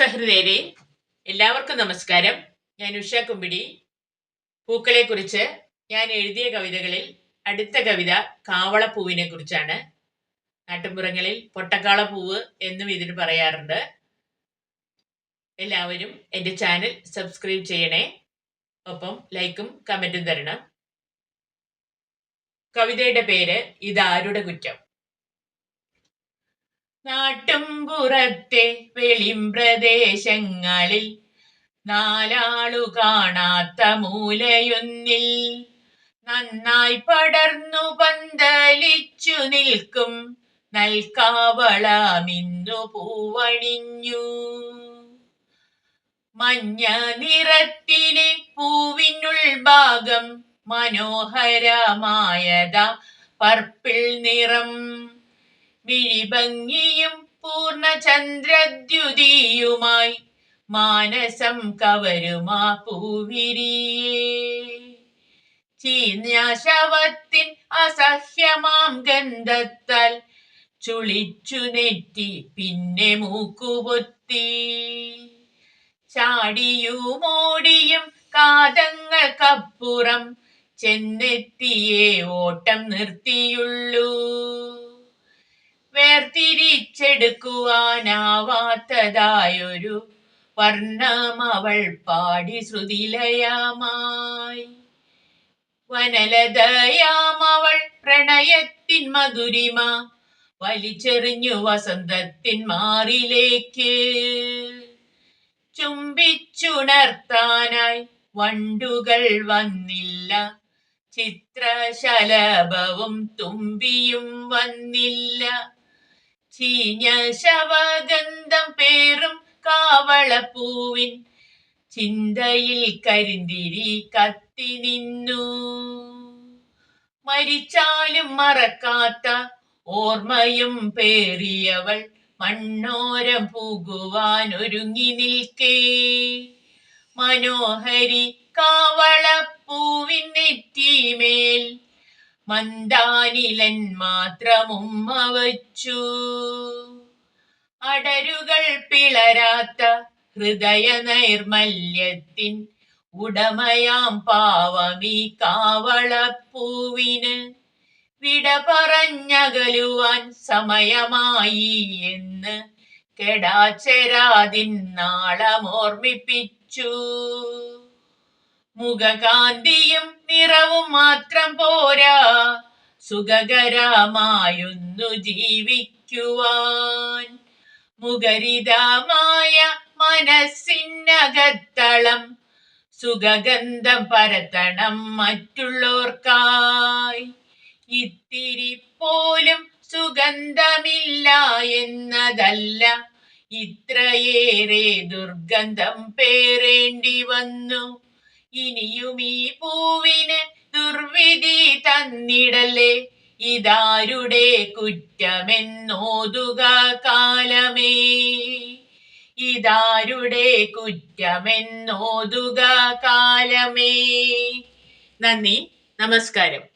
സഹൃദയരെ എല്ലാവർക്കും നമസ്കാരം. ഞാൻ ഉഷ കുമ്പിടി. പൂക്കളെ കുറിച്ച് ഞാൻ എഴുതിയ കവിതകളിൽ അടുത്ത കവിത കാവളപ്പൂവിനെ കുറിച്ചാണ്. നാട്ടുമ്പുറങ്ങളിൽ പൊട്ടക്കാളപ്പൂവ് എന്നും ഇതിന് പറയാറുണ്ട്. എല്ലാവരും എന്റെ ചാനൽ സബ്സ്ക്രൈബ് ചെയ്യണേ. ഒപ്പം ലൈക്കും കമന്റും തരണം. കവിതയുടെ പേര് ഇതാരുടെ കുറ്റം? നാട്ടുംപുറത്തെ വെളിമ്പ്രദേശങ്ങളിൽ നാലാളു കാണാത്ത മൂലയൊന്നിൽ നന്നായി പടർന്നു പന്തലിച്ചു നിൽക്കും നൽകാവളമിന്നു പൂവണിഞ്ഞു. മഞ്ഞ നിറത്തിലെ പൂവിനുൾഭാഗം മനോഹരമായതാ പർപ്പിൾ നിറം. മിഴിഭംഗിയും പൂർണചന്ദ്രദ്യുതിയുമായി മാനസം കവരുമാ പൂവിരിയേ. ചീന്യാശവത്തിൻ ശവത്തിൻ അസഹ്യമാം ഗന്ധത്താൽ ചുളിച്ചു നെറ്റി പിന്നെ മൂക്കുപൊത്തി. ചാടിയുമോടിയും കാതങ്ങൾക്കപ്പുറം ചെന്നെത്തിയേ ഓട്ടം നിർത്തിയുള്ളൂ. വേർതിരിച്ചെടുക്കുവാനാവാത്തതായൊരു വർണം അവൾ പാടി ശ്രുതിലയാമായി. വനലതയാം അവൾ പ്രണയത്തിൻ മധുരിമ വലിച്ചെറിഞ്ഞു വസന്തത്തിൻ മാറിലേക്ക്. ചുംബിച്ചുണർത്താനായി വണ്ടുകൾ വന്നില്ല ചിത്രശലഭവും തുമ്പിയും വന്നില്ല. ചീഞ്ഞ ശവഗന്ധം പേറും കാവളപ്പൂവിൻ ചിന്തയിൽ കരിന്തിരി കത്തി നിന്നു. മരിച്ചാലും മറക്കാത്ത ഓർമ്മയും പേറിയവൾ മണ്ണോരം പൂകുവാൻ ഒരുങ്ങി നിൽക്കേ. മനോഹരി കാവളപ്പൂവിൻ നെറ്റിമേൽ മന്ദാനിലൻ മാത്രമുമ്മ വച്ചു അടരുകൾ പിളരാത്ത ഹൃദയ നൈർമല്യത്തിൻ ഉടമയാം പാവമീ കാവളപ്പൂവിന്. വിട പറഞ്ഞകലുവാൻ സമയമായി എന്ന് കെടാചരാതിൻ നാളമോർമ്മിപ്പിച്ചു. മുഖകാന്തിയും നിറവും മാത്രം പോരാ. സുഖകരമായൊന്നു ജീവിക്കുവാൻ. മുഖരിതമായ മനസ്സിനകത്തളം. സുഖഗന്ധം പരത്തണം മറ്റുള്ളവർക്കായി ഇത്തിരി പോലും സുഗന്ധമില്ല എന്നതല്ല. ഇത്രയേറെ ദുർഗന്ധം പേറേണ്ടി വന്നു. ഇനിയും ഈ പൂവിന് ദുർവിധി തന്നിടല്ലേ? ഇതാരുടെ കുറ്റമെന്നോതുക കാലമേ? ഇതാരുടെ കുറ്റമെന്നോതുക കാലമേ? നന്ദി നമസ്കാരം.